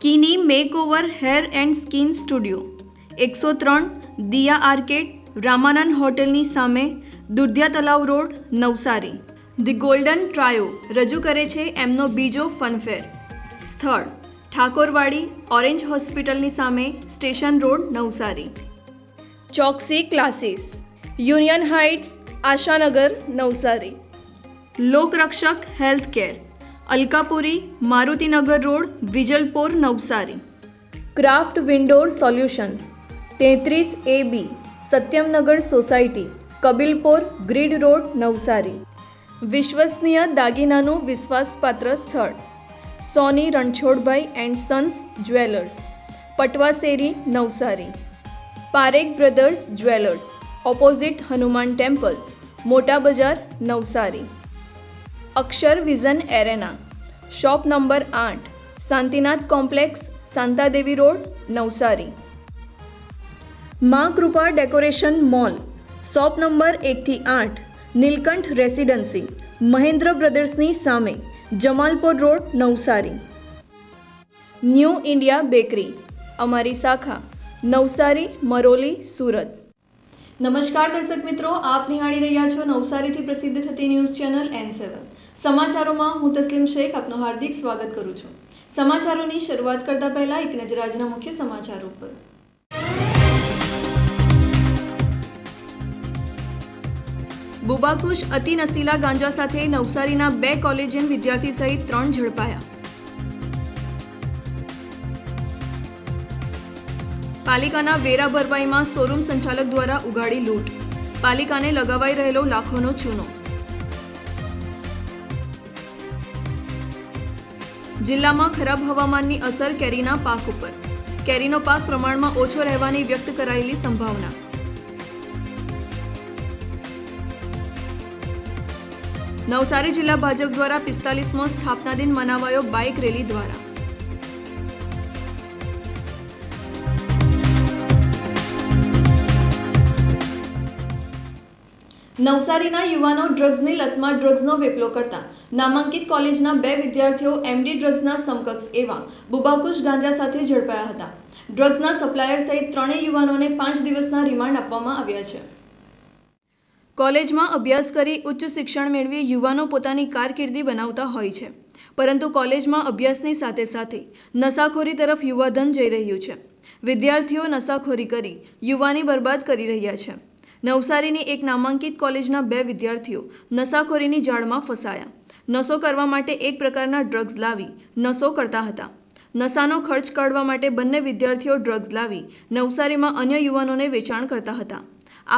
કિની makeover hair and skin studio, એકસો ત્રણ, Diya arcade, Ramanand હોટેલની સામે Dudhiya Talav road, Navsari. The golden trio રજૂ કરે છે એમનો બીજો ફનફેર. સ્થળ, ઠાકોરવાડી, ઓરેન્જ હોસ્પિટલની સામે, station road, Navsari. Choksi classes, union heights, Ashanagar, Navsari. Lokrakshak health care Alkapuri, Marutinagar road, Vijalpor, Navsari. Craft વિન્ડોર solutions, તેત્રીસ A B Satyamnagar society, Kabilpor, grid road, Navsari. વિશ્વસનીય દાગીનાનું વિશ્વાસપાત્ર સ્થળ, Soni Ranchhodbhai and sons jewellers Patvaseri Navsari. Parekh brothers jewellers, opposite Hanuman temple, મોટા બજાર, Navsari. Akshar vision arena. Shop number આઠ, Shantinath complex Shantadevi road, Navsari. Maa Krupa decoration mall, shop number એકથી આઠ, Neelkanth residency, Mahendra બ્રદર્સની સામે, Jamalpur road, Navsari. New India bakery, અમારી શાખા, નવસારી, મરોલી, સુરત. નમસ્કાર દર્શક મિત્રો, આપ નિહાળી રહ્યા છો નવસારીથી પ્રસિદ્ધ થતી ન્યૂઝ ચેનલ એન સેવન સમાચારોમાં હું તસ્લીમ શેખ, આપનું હાર્દિક સ્વાગત કરું છું. સમાચારોની શરૂઆત કરતા પહેલા એક નજર આજના મુખ્ય સમાચારો પર બુબાકુશ અતિ નસીલા ગાંજા સાથે નવસારીના બે કોલેજિયન વિદ્યાર્થી સહિત ત્રણ ઝડપાયા. પાલિકાના વેરા ભરપાઈમાં શોરૂમ સંચાલક દ્વારા ઉગાડી લૂંટ. પાલિકાને લગાવાઈ રહેલો લાખોનો ચૂનો. જિલ્લામાં ખરાબ હવામાનની અસર કેરીના પાક ઉપર. કેરીનો પાક પ્રમાણમાં ઓછો રહેવાની વ્યક્ત કરાયેલી સંભાવના. નવસારી જિલ્લા ભાજપ દ્વારા પિસ્તાલીસમો સ્થાપના દિન મનાવાયો બાઇક રેલી દ્વારા. નવસારીના યુવાનો ડ્રગ્સની લતમાં ડ્રગ્સનો વેપલો કરતા. નામાંકિત કોલેજના બે વિદ્યાર્થીઓ એમડી ડ્રગ્સના સમકક્ષ એવા બુબાકુશ ગાંજા સાથે ઝડપાયા હતા. ડ્રગ્સના સપ્લાયર સહિત ત્રણેય યુવાનોને પાંચ દિવસના રિમાન્ડ આપવામાં આવ્યા છે. કોલેજમાં અભ્યાસ કરી ઉચ્ચ શિક્ષણ મેળવી યુવાનો પોતાની કારકિર્દી બનાવતા હોય છે. પરંતુ કોલેજમાં અભ્યાસની સાથે સાથે નશાખોરી તરફ યુવાધન જઈ રહ્યું છે. વિદ્યાર્થીઓ નશાખોરી કરી યુવાની બરબાદ કરી રહ્યા છે. નવસારીની એક નામાંકિત કોલેજના બે વિદ્યાર્થીઓ નશાખોરીની જાળમાં ફસાયા. નશો કરવા માટે એક પ્રકારના ડ્રગ્સ લાવી નશો કરતા હતા. નશાનો ખર્ચ કાઢવા માટે બંને વિદ્યાર્થીઓ ડ્રગ્સ લાવી નવસારીમાં અન્ય યુવાનોને વેચાણ કરતા હતા.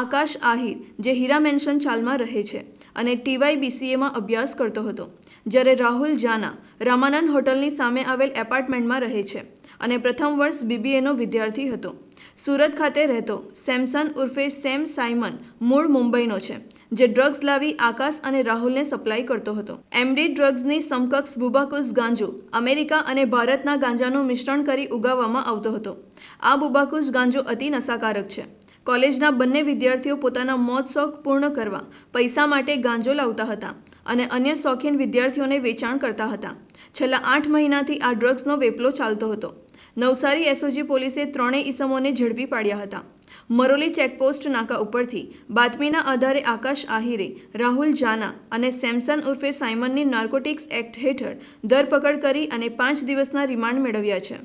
આકાશ આહિર, જે હીરા મેન્શન ચાલમાં રહે છે અને ટીવાય બીસીએમાં અભ્યાસ કરતો હતો, જ્યારે રાહુલ જાના રામાનંદ હોટલની સામે આવેલ એપાર્ટમેન્ટમાં રહે છે અને પ્રથમ વર્ષ બીબીએનો વિદ્યાર્થી હતો. સુરત ખાતે રહેતો સેમસન ઉર્ફે સેમ સાયમન મૂળ મુંબઈનો છે, જે ડ્રગ્સ લાવી આકાશ અને રાહુલને સપ્લાય કરતો હતો. એમડી ડ્રગ્સની સમકક્ષ બુબાકુસ ગાંજો અમેરિકા અને ભારતના ગાંજાનું મિશ્રણ કરી ઉગાવવામાં આવતો હતો. આ બુબાકુસ ગાંજો અતિ નશાકારક છે. કોલેજના બંને વિદ્યાર્થીઓ પોતાના મોત શોખ પૂર્ણ કરવા પૈસા માટે ગાંજો લાવતા હતા અને અન્ય શોખીન વિદ્યાર્થીઓને વેચાણ કરતા હતા. છેલ્લા આઠ મહિનાથી આ ડ્રગ્સનો વેપલો ચાલતો હતો. નવસારી એસઓજી પોલીસે ત્રણેય ઈસમોને ઝડપી પાડ્યા હતા મરોલી ચેકપોસ્ટ નાકા ઉપરથી બાતમીના આધારે આકાશ આહિરે રાહુલ જાના અને સેમસન ઉર્ફે સાયમનની નાર્કોટિક્સ એક્ટ હેઠળ ધરપકડ કરી અને પાંચ દિવસના રિમાન્ડ મેળવ્યા છે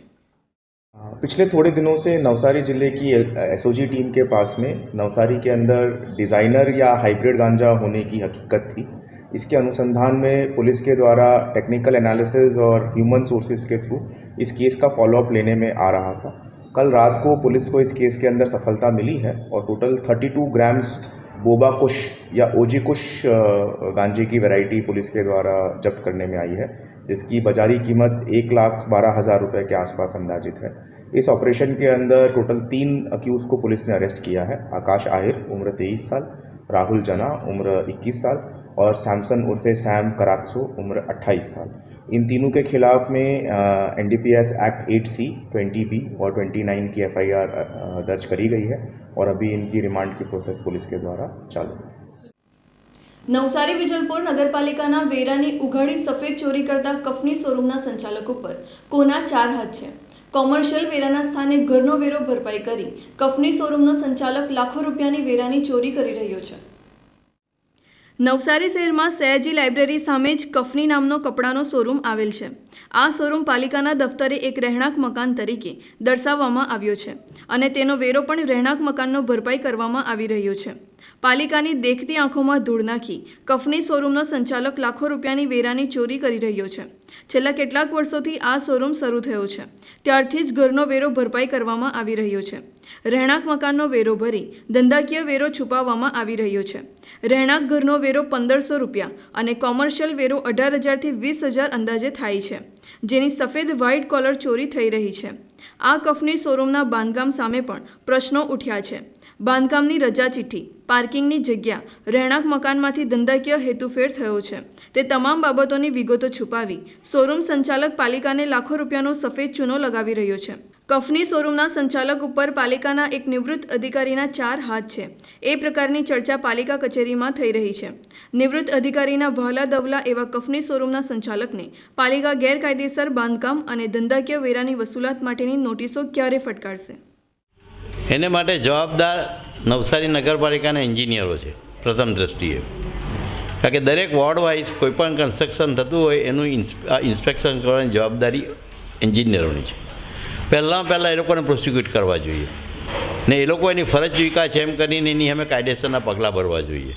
पिछले थोड़े दिनों से नवसारी जिले की एसओजी टीम के पास में नवसारी के अंदर डिज़ाइनर या हाइब्रिड गांजा होने की हकीकत थी इसके अनुसंधान में पुलिस के द्वारा टेक्निकल एनालिसिस और ह्यूमन सोर्सेज के थ्रू इस केस का फॉलोअप लेने में आ रहा था। कल रात को पुलिस को इस केस के अंदर सफलता मिली है और टोटल 32 ग्राम्स बोबा कुश या ओजी कुश गांजे की वैरायटी पुलिस के द्वारा जब्त करने में आई है, जिसकी बाजारी कीमत एक लाख बारह हज़ार रुपये के आसपास अंदाजित है। इस ऑपरेशन के अंदर टोटल तीन अक्यूज़ को पुलिस ने अरेस्ट किया है। आकाश आहिर, उम्र तेईस साल, राहुल जना, उम्र 21 साल और सैमसन उर्फे सैम कराक्सो उम्र 28 साल इन तीनों के खिलाफ में N D P S act eight C twenty B और ट्वेंटी नाइन की एफ आई आर दर्ज करी गई है और अभी इनकी रिमांड की प्रोसेस पुलिस के द्वारा चालू है નવસારી વિજલપુર નગરપાલિકાના વેરાની ઉઘાડી સફેદ ચોરી કરતા કફની શોરૂમના સંચાલક ઉપર કોના ચાર હાથ છે કોમર્શિયલ વેરાના સ્થાને ઘરનો વેરો ભરપાઈ કરી કફની શોરૂમનો સંચાલક લાખો રૂપિયાની વેરાની ચોરી કરી રહ્યો છે નવસારી શહેરમાં સયાજી લાઇબ્રેરી સામે જ કફની નામનો કપડાનો શોરૂમ આવેલ છે. આ શોરૂમ પાલિકાના દફતરે એક રહેણાંક મકાન તરીકે દર્શાવવામાં આવ્યો છે અને તેનો વેરો પણ રહેણાંક મકાનનો ભરપાઈ કરવામાં આવી રહ્યો છે. પાલિકાની દેખતી આંખોમાં ધૂળ નાખી કફની શોરૂમનો સંચાલક લાખો રૂપિયાની વેરાની ચોરી કરી રહ્યો છે. છેલ્લા કેટલાક વર્ષોથી આ શોરૂમ શરૂ થયો છે. ત્યારથી જ ઘરનો વેરો ભરપાઈ કરવામાં આવી રહ્યો છે. રહેણાંક મકાનનો વેરો ભરી ધંધાકીય વેરો છુપાવવામાં આવી રહ્યો છે. રહેણાંક ઘરનો વેરો પંદરસો રૂપિયા અને કોમર્શિયલ વેરો અઢાર હજારથી વીસ હજાર અંદાજે થાય છે, જેની સફેદ વ્હાઇટ કોલર ચોરી થઈ રહી છે. આ કફની શોરૂમના બાંધકામ સામે પણ પ્રશ્નો ઉઠ્યા છે. બાંધકામની રજા ચિઠ્ઠી, પાર્કિંગની જગ્યા, રહેણાંક મકાનમાંથી ધંધાકીય હેતુફેર થયો છે. તે તમામ બાબતોની વિગતો છુપાવી શોરૂમ સંચાલક પાલિકાને લાખો રૂપિયાનો સફેદ ચૂનો લગાવી રહ્યો છે. કફની શોરૂમના સંચાલક ઉપર પાલિકાના એક નિવૃત્ત અધિકારીના ચાર હાથ છે. એ પ્રકારની ચર્ચા પાલિકા કચેરીમાં થઈ રહી છે. નિવૃત્ત અધિકારીના વહલા દવલા એવા કફની શોરૂમના સંચાલકને પાલિકા ગેરકાયદેસર બાંધકામ અને ધંધાકીય વેરાની વસૂલાત માટેની નોટિસો ક્યારે ફટકારશે? એને માટે જવાબદાર નવસારી નગરપાલિકાના એન્જિનિયરો છે, પ્રથમ દ્રષ્ટિએ. કારણ કે દરેક વોર્ડ વાઇઝ કોઈપણ કન્સ્ટ્રક્શન થતું હોય, એનું ઇન્સ્પેક્શન કરવાની જવાબદારી એન્જિનિયરોની છે. પહેલાં પહેલાં એ લોકોને પ્રોસિક્યુટ કરવા જોઈએ. ને એ લોકો એની ફરજ વિકાસ એમ કરીને એની અમે કાયદેસરના પગલાં ભરવા જોઈએ.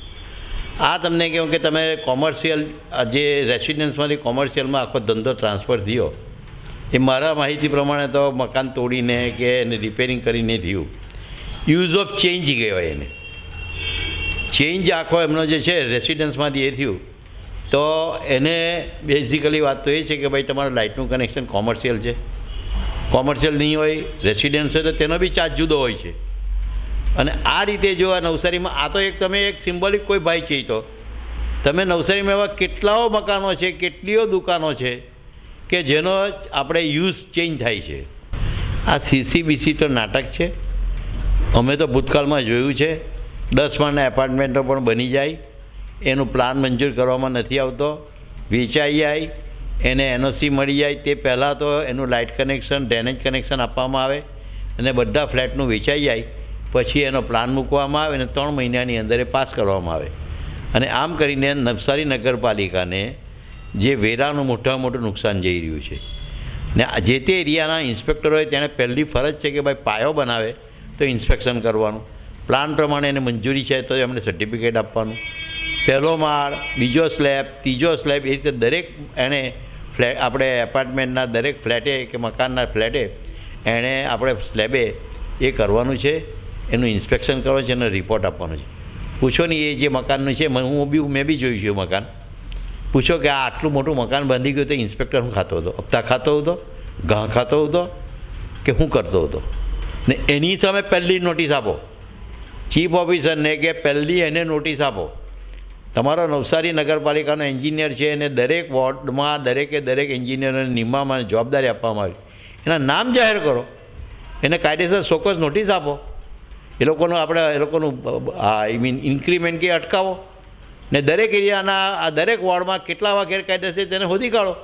આ તમને કહું કે તમે કોમર્શિયલ જે રેસિડન્સમાંથી કોમર્શિયલમાં આખો ધંધો ટ્રાન્સફર થયો એ મારા માહિતી પ્રમાણે તો મકાન તોડીને કે એને રિપેરિંગ કરીને થયું. યુઝ ઓફ ચેન્જ કહેવાય એને. ચેન્જ આખો એમનો જે છે રેસિડન્સમાંથી એ થયું. તો એને બેઝિકલી વાત તો એ છે કે ભાઈ તમારું લાઇટનું કનેક્શન કોમર્શિયલ છે. કોમર્શિયલ નહીં હોય રેસિડેન્સ તો તેનો બી ચાર્જ જુદો હોય છે. અને આ રીતે જો આ નવસારીમાં, આ તો એક તમે એક સિમ્બોલિક કોઈ ભાઈ છે તો. તમે નવસારીમાં એવા કેટલાઓ મકાનો છે, કેટલીઓ દુકાનો છે. કે જેનો આપણે યુઝ ચેન્જ થાય છે. આ સીસીબીસી તો નાટક છે. અમે તો ભૂતકાળમાં જોયું છે. દસ માળના એપાર્ટમેન્ટો પણ બની જાય. એનું પ્લાન મંજૂર કરવામાં નથી આવતો. વેચાઈ જાય. એને એનઓસી મળી જાય. તે પહેલાં તો એનું લાઇટ કનેક્શન, ડ્રેનેજ કનેક્શન આપવામાં આવે અને બધા ફ્લેટનું વેચાઈ જાય. પછી એનો પ્લાન મૂકવામાં આવે અને ત્રણ મહિનાની અંદર પાસ કરવામાં આવે. અને આમ કરીને નવસારી નગરપાલિકાને જે વેરાનું મોટામાં મોટું નુકસાન જઈ રહ્યું છે. ને જે તે એરિયાના ઇન્સ્પેક્ટરોએ તેણે પહેલી ફરજ છે કે ભાઈ પાયો બનાવે તો ઇન્સ્પેક્શન કરવાનું. પ્લાન પ્રમાણે એને મંજૂરી છે તો એમને સર્ટિફિકેટ આપવાનું. પહેલો માળ, બીજો સ્લેબ, ત્રીજો સ્લેબ એ રીતે દરેક એણે ફ્લેટ આપણે એપાર્ટમેન્ટના દરેક ફ્લેટે કે મકાનના ફ્લેટે એણે આપણે સ્લેબે એ કરવાનું છે. એનું ઇન્સ્પેક્શન કરવાનું છે એનો રિપોર્ટ આપવાનો છે. પૂછો ને એ જે મકાનનું છે હું બી, મેં બી જોયું છે મકાન. પૂછો કે આ આટલું મોટું મકાન બાંધી ગયું તો ઇન્સ્પેક્ટર હું ખાતો હતો? હપ્તા ખાતો હતો? ઘા ખાતો હતો? કે હું કરતો હતો? ને એની સામે પહેલી નોટિસ આપો. ચીફ ઓફિસરને કે પહેલી એને નોટિસ આપો. તમારો નવસારી નગરપાલિકાનો એન્જિનિયર છે, એને દરેક વોર્ડમાં દરેકે દરેક એન્જિનિયરને નિમવામાં જવાબદારી આપવામાં આવી. એના નામ જાહેર કરો. એને કાયદેસર ચોક્કસ નોટિસ આપો. એ લોકોનું આપણે, એ લોકોનું આઈ મીન ઇન્ક્રીમેન્ટ કે અટકાવો. ને દરેક એરિયાના આ દરેક વોર્ડમાં કેટલા આવા ગેરકાયદેસર તેને શોધી કાઢો.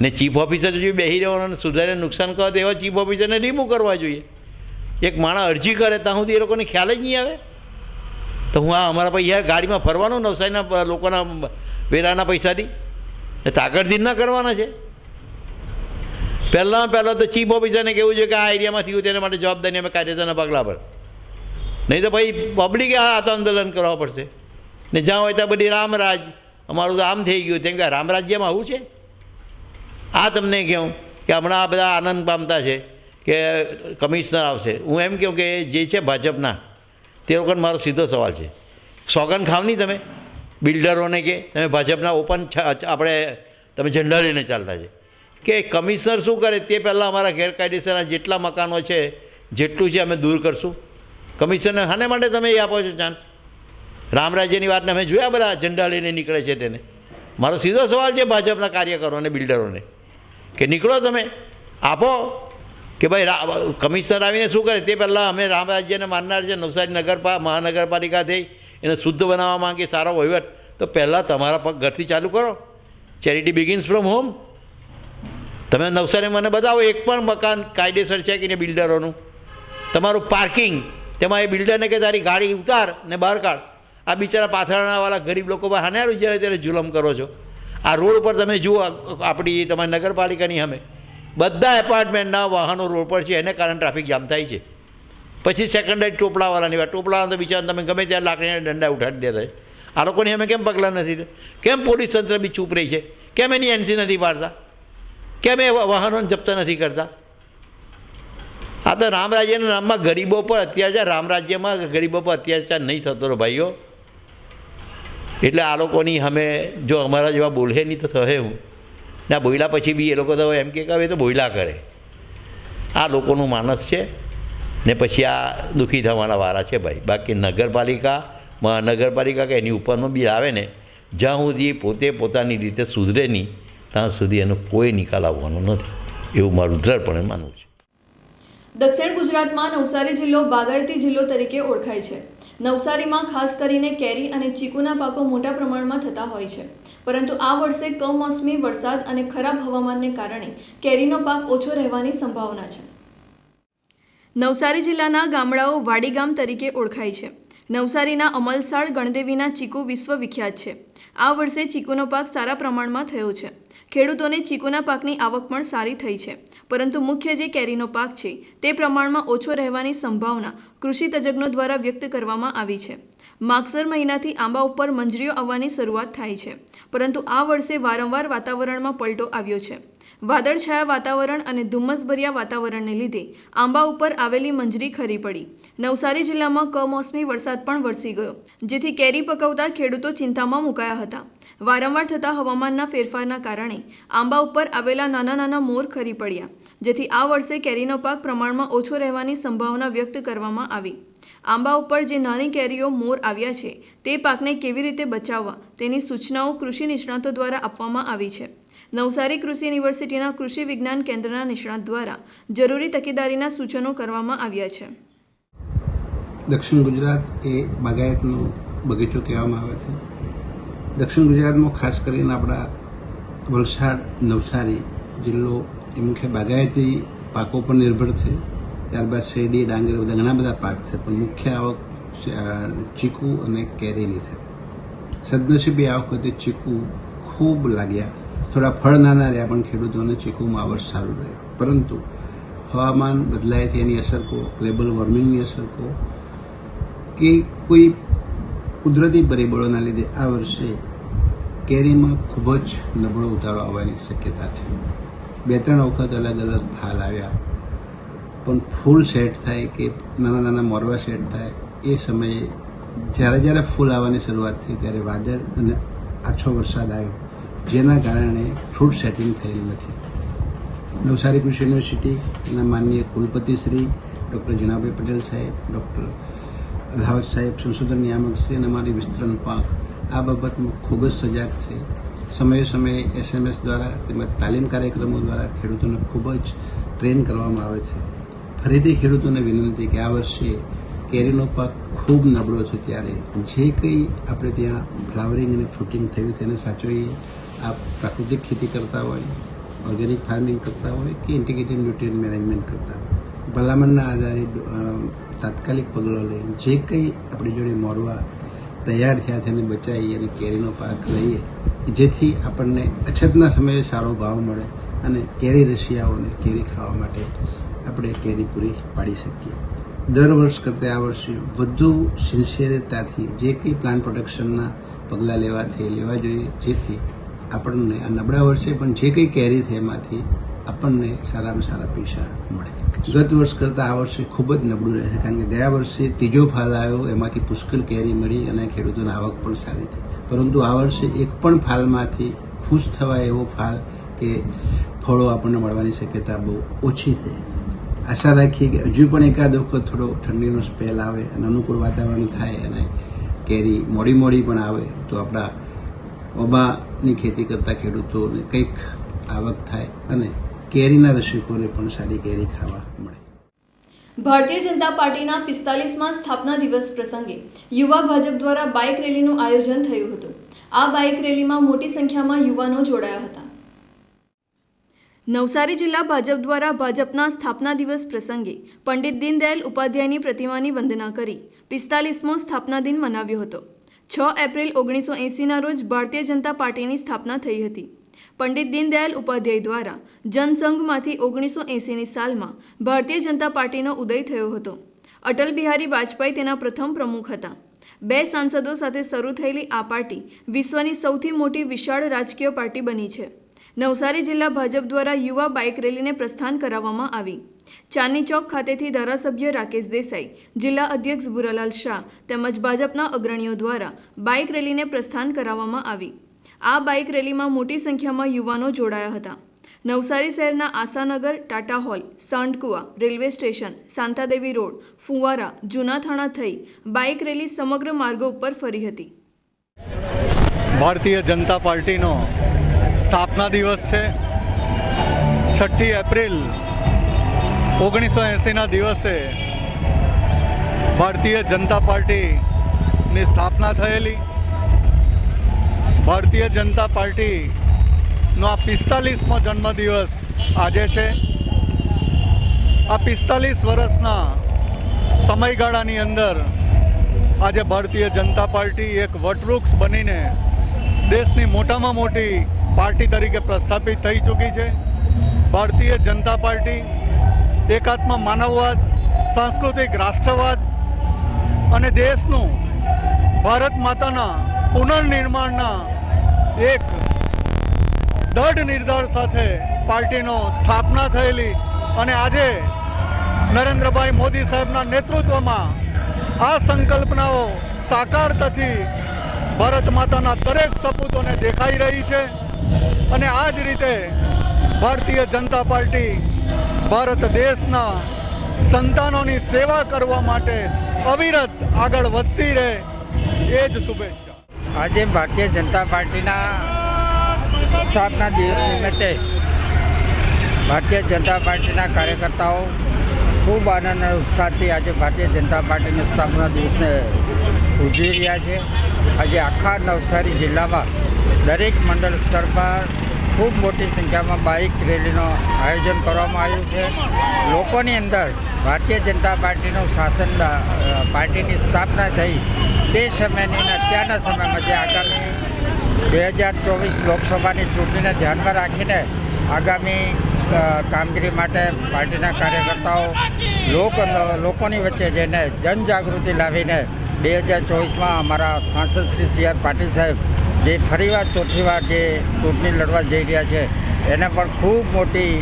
ને ચીફ ઓફિસર જો બેસી રહેવાનો અને સુધારીને નુકસાન કરો તેવા ચીફ ઓફિસરને રિમૂવ કરવા જોઈએ. એક માણસ અરજી કરે ત્યાં સુધી એ લોકોને ખ્યાલ જ નહીં આવે. તો હું આ અમારા પૈસા ગાડીમાં ફરવાનું નવસારીના લોકોના વેરાના પૈસાથી. ને તાકડથી ના કરવાના છે. પહેલાં પહેલાં તો ચીફ ઓફિસરને કહેવું છે કે આ એરિયામાં થયું તેના માટે જવાબદારી અમે કાયદેસરના પગલાં પર. નહીં તો ભાઈ પબ્લિકે આ આંદોલન કરવા પડશે. ને જ્યાં હોય ત્યાં બધી રામરાજ. અમારું તો આમ થઈ ગયું. તેમ કે રામરાજ્યમાં આવું છે? આ તમને કહું કે હમણાં આ બધા આનંદ પામતા છે કે કમિશનર આવશે. હું એમ કહું કે જે છે ભાજપના, તે લોકોને મારો સીધો સવાલ છે. સોગન ખાવ નહીં તમે, બિલ્ડરોને કે, તમે ભાજપના ઓપન આપણે, તમે ઝંડા લઈને ચાલતા છે. કે કમિશનર શું કરે? તે પહેલાં અમારા ગેરકાયદેસરના જેટલા મકાનો છે, જેટલું છે અમે દૂર કરશું. કમિશનર હાને માટે તમે એ આપો છો ચાન્સ રામરાજ્યની વાતને અમે જોયા બધા, ઝંડા લઈને નીકળે છે તેને. મારો સીધો સવાલ છે ભાજપના કાર્યકરો અને બિલ્ડરોને કે નીકળો તમે, આપો કે ભાઈ કમિશનર આવીને શું કરે? તે પહેલાં અમે રામરાજ્યને માનનાર છે, નવસારી નગરપા, મહાનગરપાલિકા થઈ, એને શુદ્ધ બનાવવા માંગે સારો વહીવટ. તો પહેલાં તમારા પગ ઘરથી ચાલુ કરો. ચેરિટી બિગિન્સ ફ્રોમ હોમ તમે નવસારી મને બતાવો, એક પણ મકાન કાયદેસર છે કે બિલ્ડરોનું? તમારું પાર્કિંગ તેમાં એ બિલ્ડરને કે તારી ગાડી ઉતાર ને બહાર કાઢ. આ બિચારા પાથરણાવાળા ગરીબ લોકો પર હાને જ્યારે ત્યારે જુલમ કરો છો? આ રોડ પર તમે જુઓ આપણી તમારી નગરપાલિકાની અમે બધા એપાર્ટમેન્ટના વાહનો રોડ પર છે, એને કારણે ટ્રાફિક જામ થાય છે. પછી સેકન્ડરી ટોપલાવાળાની વાત ટોપલાવાળા તો બિચારા તમે ગમે ત્યારે લાકડીના દંડા ઉઠાડી દેતા આ લોકોની અમે કેમ પગલાં નથી? કેમ પોલીસ તંત્ર બી ચૂપ રહી છે? કેમ એની એનસી નથી પાડતા? કેમ એ વાહનોને જપ્ત નથી કરતા? આ તો રામ રાજ્યના નામમાં ગરીબો પર અત્યાચાર, રામ રાજ્યમાં ગરીબો પર અત્યાચાર નહીં થતો ભાઈઓ. એટલે આ લોકોની અમે જો અમારા જેવા બોલે નહીં તો થશે હું. ના બોયલા પછી બી એ લોકો તો એમ કે હવે તો બોયલા કરે. આ લોકોનું માનસ છે. ને પછી આ દુઃખી થવાના વારા છે ભાઈ. બાકી નગરપાલિકા, મહાનગરપાલિકા કે એની ઉપરનો બી આવે ને, જ્યાં સુધી પોતે પોતાની રીતે સુધરે નહીં, ત્યાં સુધી એનો કોઈ નિકાલ આવવાનો નથી. એવું મારું દ્રઢપણે માનવું છે. દક્ષિણ ગુજરાતમાં નવસારી જિલ્લો બાગાયતી જિલ્લો તરીકે ઓળખાય છે. નવસારીમાં ખાસ કરીને કેરી અને ચીકુના પાકો મોટા પ્રમાણમાં થતા હોય છે. પરંતુ આ વર્ષે કમોસમી વરસાદ અને ખરાબ હવામાનને કારણે કેરીનો પાક ઓછો રહેવાની સંભાવના છે. નવસારી જિલ્લાના ગામડાઓ વાડીગામ તરીકે ઓળખાય છે. નવસારીના અમલસાડ ગણદેવીના ચીકુ વિશ્વ વિખ્યાત છે. આ વર્ષે ચીકુનો પાક સારા પ્રમાણમાં થયો છે. ખેડૂતોને ચીકુના પાકની આવક પણ સારી થઈ છે. પરંતુ મુખ્ય જે કેરીનો પાક છે, તે પ્રમાણમાં ઓછો રહેવાની સંભાવના કૃષિ તજજ્ઞો દ્વારા વ્યક્ત કરવામાં આવી છે. માગસર મહિનાથી આંબા ઉપર મંજરીઓ આવવાની શરૂઆત થાય છે. પરંતુ આ વર્ષે વારંવાર વાતાવરણમાં પલટો આવ્યો છે. વાદળછાયા વાતાવરણ અને ધુમ્મસભર્યા વાતાવરણને લીધે આંબા ઉપર આવેલી મંજરી ખરી પડી. નવસારી જિલ્લામાં કમોસમી વરસાદ પણ વરસી ગયો, જેથી કેરી પકવતા ખેડૂતો ચિંતામાં મુકાયા હતા. વારંવાર થતા હવામાનના ફેરફારના કારણે આંબા ઉપર આવેલા નાના નાના મોર ખરી પડ્યા, જેથી આ વર્ષે કેરીનો પાક પ્રમાણમાં ઓછો રહેવાની સંભાવના વ્યક્ત કરવામાં આવી. આંબા ઉપર જે નાની કેરીઓ, મોર આવ્યા છે, તે પાકને કેવી રીતે બચાવવા તેની સૂચનાઓ કૃષિ નિષ્ણાતો દ્વારા આપવામાં આવી છે. નવસારી કૃષિ યુનિવર્સિટીના કૃષિ વિજ્ઞાન કેન્દ્રના નિષ્ણાત દ્વારા જરૂરી તકેદારીના સૂચનો કરવામાં આવ્યા છે. દક્ષિણ ગુજરાત એ બાગાયતનો બગીચો કહેવામાં આવે છે. દક્ષિણ ગુજરાતમાં ખાસ કરીને આપણા વલસાડ, નવસારી જિલ્લો એ મુખ્ય બાગાયતી પાકો પર નિર્ભર છે. ત્યારબાદ શેરડી, ડાંગર બધા ઘણા બધા પાક છે, પણ મુખ્ય આવક ચીકુ અને કેરીની છે. સદનસીબે આ વખતે ચીકુ ખૂબ લાગ્યા. થોડા ફળ નાના રહ્યા, પણ ખેડૂતોને ચીકુમાં આ વર્ષ સારું રહ્યું પરંતુ હવામાન બદલાયથી એની અસર કહો, ગ્લોબલ વોર્મિંગની અસર કહો, કે કોઈ કુદરતી પરિબળોના લીધે આ વર્ષે કેરીમાં ખૂબ જ નબળો ઉતારો આવવાની શક્યતા છે. બે ત્રણ વખત અલગ અલગ ફાલ આવ્યા, પણ ફૂલ સેટ થાય કે નાના નાના મોરવા સેટ થાય, એ સમયે જ્યારે જ્યારે ફૂલ આવવાની શરૂઆત થઈ, ત્યારે વાદળ અને આછો વરસાદ આવ્યો. જેના કારણે ફ્રૂટ સેટિંગ થયેલ નથી. નવસારી કૃષિ યુનિવર્સિટીના માનનીય કુલપતિ શ્રી ડૉક્ટર જીણાભાઈ પટેલ સાહેબ, ડૉક્ટર અલ્હાવત સાહેબ, સંશોધન નિયામક શ્રી અને અમારી વિસ્તરણ પાંખ આ બાબતમાં ખૂબ જ સજાગ છે. સમયે સમયે એસએમએસ દ્વારા તેમજ તાલીમ કાર્યક્રમો દ્વારા ખેડૂતોને ખૂબ જ ટ્રેન કરવામાં આવે છે. ફરીથી ખેડૂતોને વિનંતી કે આ વર્ષે કેરીનો પાક ખૂબ નબળો છે ત્યારે જે કંઈ આપણે ત્યાં ફ્લાવરિંગ અને ફ્રૂટિંગ થયું છે એને સાચવીએ. આ પ્રાકૃતિક ખેતી કરતા હોય ઓર્ગેનિક ફાર્મિંગ કરતા હોય કે ઇન્ટિગ્રેટેડ ન્યુટ્રિયન મેનેજમેન્ટ કરતા હોય? ભલામણના આધારે તાત્કાલિક પગલો લઈ જે કંઈ આપણી જોડે મોરવા તૈયાર થયા છે એને બચાવી અને કેરીનો પાક લઈએ, જેથી આપણને અછતના સમયે સારો ભાવ મળે અને કેરી રશિયાઓને કેરી ખાવા માટે આપણે કેરી પૂરી પાડી શકીએ. દર વર્ષ કરતાં આ વર્ષે વધુ સિન્સિયરતાથી જે કંઈ પ્લાન્ટ પ્રોટેક્શનના પગલાં લેવા છે લેવા જોઈએ, જેથી આપણને આ નબળા વર્ષે પણ જે કંઈ કેરી છે એમાંથી આપણને સારામાં સારા પૈસા મળે. ગત વર્ષ કરતાં આ વર્ષે ખૂબ જ નબળું રહેશે કારણ કે ગયા વર્ષે ત્રીજો ફાલ આવ્યો, એમાંથી પુષ્કળ કેરી મળી અને ખેડૂતોની આવક પણ સારી થઈ. પરંતુ આ વર્ષે એક પણ ફાલમાંથી ખુશ થવાય એવો ફાલ કે ફળો આપણને મળવાની શક્યતા બહુ ઓછી છે. આશા રાખીએ કે હજુ પણ એકાદ વખત થોડો ઠંડીનો સ્પેલ આવે અને અનુકૂળ વાતાવરણ થાય અને કેરી મોડી મોડી પણ આવે, તો આપણા ઓબાની ખેતી કરતા ખેડૂતોને કંઈક આવક થાય અને કેરીના રસિકોને પણ સારી કેરી ખાવા મળે. ભારતીય જનતા પાર્ટીના પિસ્તાલીસમાં સ્થાપના દિવસ પ્રસંગે યુવા ભાજપ દ્વારા બાઇક રેલીનું આયોજન થયું હતું. આ બાઇક રેલીમાં મોટી સંખ્યામાં યુવાનો જોડાયા હતા. નવસારી જિલ્લા ભાજપ દ્વારા ભાજપના સ્થાપના દિવસ પ્રસંગે પંડિત દીનદયાલ ઉપાધ્યાયની પ્રતિમાની વંદના કરી પિસ્તાલીસમો સ્થાપના દિન મનાવ્યો હતો. છ એપ્રિલ ઓગણીસો એંસીના રોજ ભારતીય જનતા પાર્ટીની સ્થાપના થઈ હતી. પંડિત દીનદયાળ ઉપાધ્યાય દ્વારા જનસંઘમાંથી ઓગણીસો એંસીની સાલમાં ભારતીય જનતા પાર્ટીનો ઉદય થયો હતો. અટલ બિહારી વાજપેયી તેના પ્રથમ પ્રમુખ હતા. બે સાંસદો સાથે શરૂ થયેલી આ પાર્ટી વિશ્વની સૌથી મોટી વિશાળ રાજકીય પાર્ટી બની છે. નવસારી જિલ્લા ભાજપ દ્વારા યુવા બાઇક રેલીને પ્રસ્થાન કરાવવામાં આવી. ચાંદની ચોક ખાતેથી ધારાસભ્ય રાકેશ દેસાઈ, જિલ્લા અધ્યક્ષ ભુરાલાલ શાહ તેમજ ભાજપના અગ્રણીઓ દ્વારા બાઇક રેલીને પ્રસ્થાન કરાવવામાં આવી. આ બાઇક રેલીમાં મોટી સંખ્યામાં યુવાનો જોડાયા હતા. નવસારી શહેરના Ashanagar, Tata hall, Sandkuva, railway station Shantadevi road, ફુવારા, જૂના થાણા થઈ બાઇક રેલી સમગ્ર માર્ગો ઉપર ફરી હતી. ભારતીય જનતા પાર્ટીનો સ્થાપના દિવસ છે. છઠ્ઠી એપ્રિલ ઓગણીસો એંસીના દિવસે ભારતીય જનતા પાર્ટીની સ્થાપના થયેલી. ભારતીય જનતા પાર્ટીનો આ પિસ્તાલીસમો જન્મદિવસ આજે છે. આ પિસ્તાલીસ વર્ષના સમયગાળાની અંદર આજે ભારતીય જનતા પાર્ટી એક વટવૃક્ષ બનીને દેશની મોટામાં મોટી પાર્ટી તરીકે પ્રસ્થાપિત થઈ ચૂકી છે. ભારતીય જનતા પાર્ટી એકાત્મ માનવવાદ, સાંસ્કૃતિક રાષ્ટ્રવાદ અને દેશનું ભારત માતાના પુનર્નિર્માણના એક દૃઢ નિર્ધાર સાથે પાર્ટીનો સ્થાપના થયેલી અને આજે નરેન્દ્રભાઈ મોદી સાહેબના નેતૃત્વમાં આ સંકલ્પનાઓ સાકાર થતી ભારત માતાના દરેક સપૂતોને દેખાઈ રહી છે અને આ જ રીતે ભારતીય જનતા પાર્ટી ભારત દેશના સંતાનોની સેવા કરવા માટે અવિરત આગળ વધતી રહે એ જ શુભેચ્છા. આજે ભારતીય જનતા પાર્ટીના સ્થાપના દિવસ નિમિત્તે ભારતીય જનતા પાર્ટીના કાર્યકર્તાઓ ખૂબ આનંદ અને ઉત્સાહથી આજે ભારતીય જનતા પાર્ટીના સ્થાપના દિવસને ઉજવી રહ્યા છે. આજે આખા નવસારી જિલ્લામાં દરેક મંડળ સ્તર પર ખૂબ મોટી સંખ્યામાં બાઇક રેલીનું આયોજન કરવામાં આવ્યું છે. લોકોની અંદર ભારતીય જનતા પાર્ટીનું શાસન પાર્ટીની સ્થાપના થઈ તે સમયની અને અત્યારના સમયમાં જે આગામી બે હજાર ચોવીસ લોકસભાની ચૂંટણીને ધ્યાનમાં રાખીને આગામી કામગીરી માટે પાર્ટીના કાર્યકર્તાઓ લોક લોકોની વચ્ચે જઈને જનજાગૃતિ લાવીને બે હજાર ચોવીસમાં અમારા સાંસદ શ્રી સી આર પાટીલ સાહેબ જે ફરીવાર ચોથી વાર જે ચૂંટણી લડવા જઈ રહ્યા છે, એને પણ ખૂબ મોટી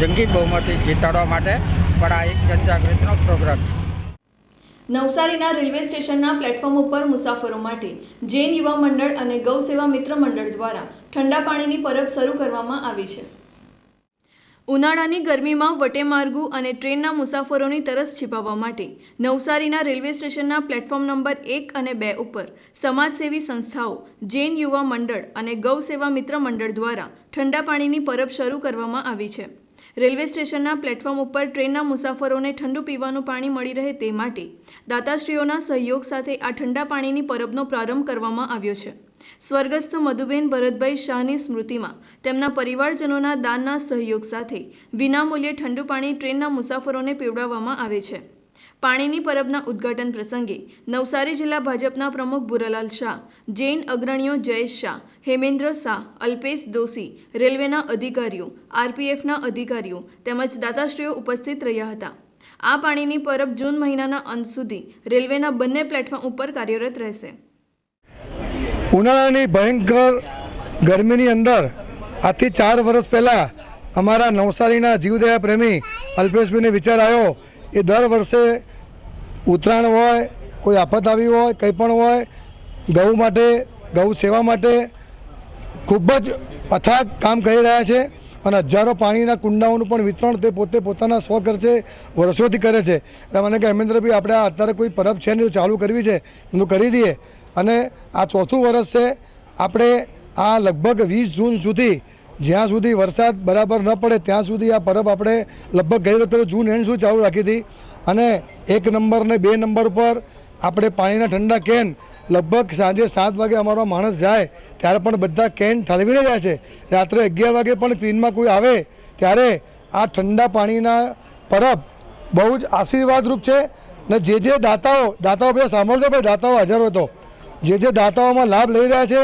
જંગી બહુમતી જીતાડવા માટે પણ આ એક જનજાગૃતિનો પ્રોગ્રામ છે. નવસારીના રેલવે સ્ટેશનના પ્લેટફોર્મ ઉપર મુસાફરો માટે જૈન યુવા મંડળ અને ગૌ સેવા મિત્ર મંડળ દ્વારા ઠંડા પાણીની પરબ શરૂ કરવામાં આવી છે. ઉનાળાની ગરમીમાં વટેમાર્ગુ અને ટ્રેનના મુસાફરોની તરસ છીપાવવા માટે નવસારીના રેલવે સ્ટેશનના પ્લેટફોર્મ નંબર એક અને બે ઉપર સમાજસેવી સંસ્થાઓ, જૈન યુવા મંડળ અને ગૌ સેવા મિત્ર મંડળ દ્વારા ઠંડા પાણીની પરબ શરૂ કરવામાં આવી છે. રેલવે સ્ટેશનના પ્લેટફોર્મ ઉપર ટ્રેનના મુસાફરોને ઠંડુ પીવાનું પાણી મળી રહે તે માટે દાતાશ્રીઓના સહયોગ સાથે આ ઠંડા પાણીની પરબનો પ્રારંભ કરવામાં આવ્યો છે. સ્વર્ગસ્થ મધુબેન ભરતભાઈ શાહની સ્મૃતિમાં તેમના પરિવારજનોના દાનના સહયોગ સાથે વિનામૂલ્યે ઠંડુ પાણી ટ્રેનના મુસાફરોને પીવડાવવામાં આવે છે. પાણીની પરબના ઉદ્ઘાટન પ્રસંગે નવસારી જિલ્લા ભાજપના પ્રમુખ ભુરાલાલ શાહ, જૈન અગ્રણીઓ જયેશ શાહ, હેમેન્દ્ર શાહ, અલ્પેશ દોશી, રેલવેના અધિકારીઓ, આરપીએફના અધિકારીઓ તેમજ દાતાશ્રીઓ ઉપસ્થિત રહ્યા હતા. આ પાણીની પરબ જૂન મહિનાના અંત સુધી રેલવેના બંને પ્લેટફોર્મ ઉપર કાર્યરત રહેશે. ઉનાળાની ભયંકર ગરમીની અંદર, આજથી ચાર વર્ષ પહેલાં અમારા નવસારીના જીવદયા પ્રેમી અલ્પેશભાઈને વિચાર આવ્યો, એ દર વર્ષે ઉત્તરાયણ હોય, કોઈ આફત આવી હોય, કંઈ પણ હોય, ગૌ માટે, ગૌ સેવા માટે ખૂબ જ અથાગ કામ કરી રહ્યા છે અને હજારો પાણીના કુંડાઓનું પણ વિતરણ તે પોતે પોતાના સ્વખર્ચે વર્ષોથી કરે છે. એટલે મને કે હેમેન્દ્રભાઈ આપણે અત્યારે કોઈ પરબ છે નહીં, ચાલુ કરવી છે એનું કરી દઈએ. અને આ ચોથું વર્ષ છે, આપણે આ લગભગ વીસ જૂન સુધી, જ્યાં સુધી વરસાદ બરાબર ન પડે, ત્યાં સુધી આ પરબ આપણે લગભગ ગઈ વખતે જૂન એન્ડ સુધી ચાલુ રાખી હતી. અને એક નંબર ને બે નંબર પર આપણે પાણીના ઠંડા કેન લગભગ સાંજે સાત વાગે અમારો માણસ જાય, ત્યારે પણ બધા કેન ઠલવીને જાય છે. રાત્રે અગિયાર વાગે પણ ક્વીનમાં કોઈ આવે, ત્યારે આ ઠંડા પાણીના પરબ બહુ જ આશીર્વાદરૂપ છે. ને જે જે દાતાઓ દાતાઓ બે સાંભળજો ભાઈ, દાતાઓ હાજર તો. જે જે દાતાઓમાં લાભ લઈ રહ્યા છે,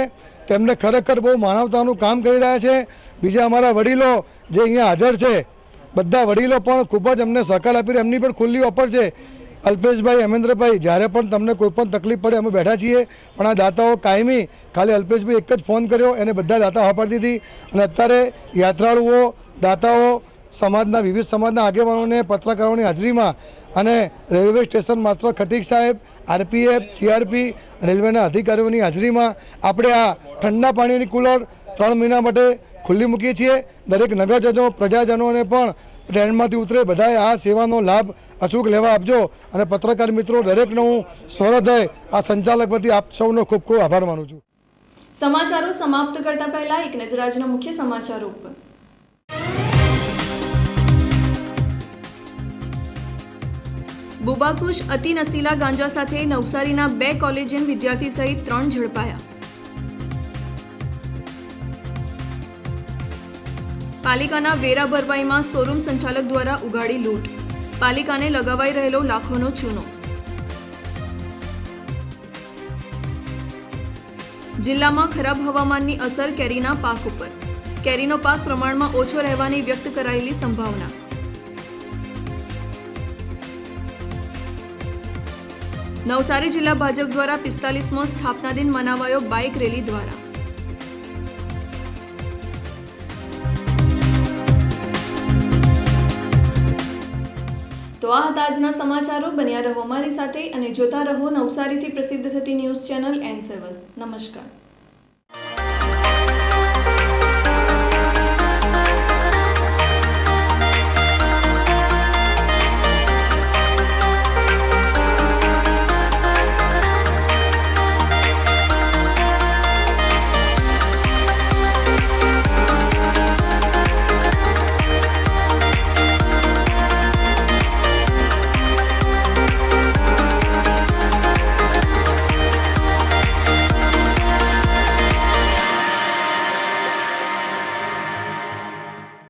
તેમને ખરેખર બહુ માનવતાનું કામ કરી રહ્યા છે. બીજા અમારા વડીલો જે અહીંયા હાજર છે, બધા વડીલો પણ ખૂબ જ અમને સહકાર આપી. એમની પણ ખુલ્લી ઓફર છે. અલ્પેશભાઈ, હેમેન્દ્રભાઈ, જ્યારે પણ તમને કોઈ પણ તકલીફ પડે, અમે બેઠા છીએ. પણ આ દાતાઓ કાયમી, ખાલી અલ્પેશભાઈ એક જ ફોન કર્યો, એને બધા દાતા વાપરતી હતી અને અત્યારે યાત્રાળુઓ, દાતાઓ સમાજના વિવિધ સમાજના આગેવાનોને પત્રકારોની હાજરીમાં અને રેલવે સ્ટેશન માસ્ટર ખટીક સાહેબ, આરપીએફ, સીઆરપી, રેલવેના અધિકારીઓની હાજરીમાં આપણે આ ઠંડા પાણીની કુલર ત્રણ મહિના માટે ખુલ્લી મૂકીએ છીએ. દરેક નગરજનો, પ્રજાજનોને પણ ટ્રેનમાંથી ઉતરે બધાએ આ સેવાનો લાભ અચૂક લેવા આપજો. અને પત્રકાર મિત્રો, દરેકનો હું સ્વરદય આ સંચાલક વતી આપ સૌનો ખૂબ ખૂબ આભાર માનું છું. સમાચારો સમાપ્ત કરતા પહેલા એક નજર આજના મુખ્ય સમાચારો ઉપર. બુબાકુશ અતિ નસીલા ગાંજા સાથે નવસારીના બે કોલેજિયન વિદ્યાર્થી સહિત ત્રણ ઝડપાયા. પાલિકાના વેરા ભરપાઈમાં શોરૂમ સંચાલક દ્વારા ઉગાડી લૂંટ. પાલિકાને લગાવાઈ રહેલો લાખોનો ચૂનો. જિલ્લામાં ખરાબ હવામાનની અસર કેરીના પાક ઉપર. કેરીનો પાક પ્રમાણમાં ઓછો રહેવાની વ્યક્ત કરાયેલી સંભાવના. નવસારી જિલ્લા ભાજપ દ્વારા પિસ્તાલીસમો સ્થાપના દિન મનાવાયો બાઇક રેલી દ્વારા. તો આ હતા આજના સમાચારો. બન્યા રહો અમારી સાથે અને જોતા રહો નવસારીથી પ્રસિદ્ધ થતી ન્યૂઝ ચેનલ એન સેવન. નમસ્કાર.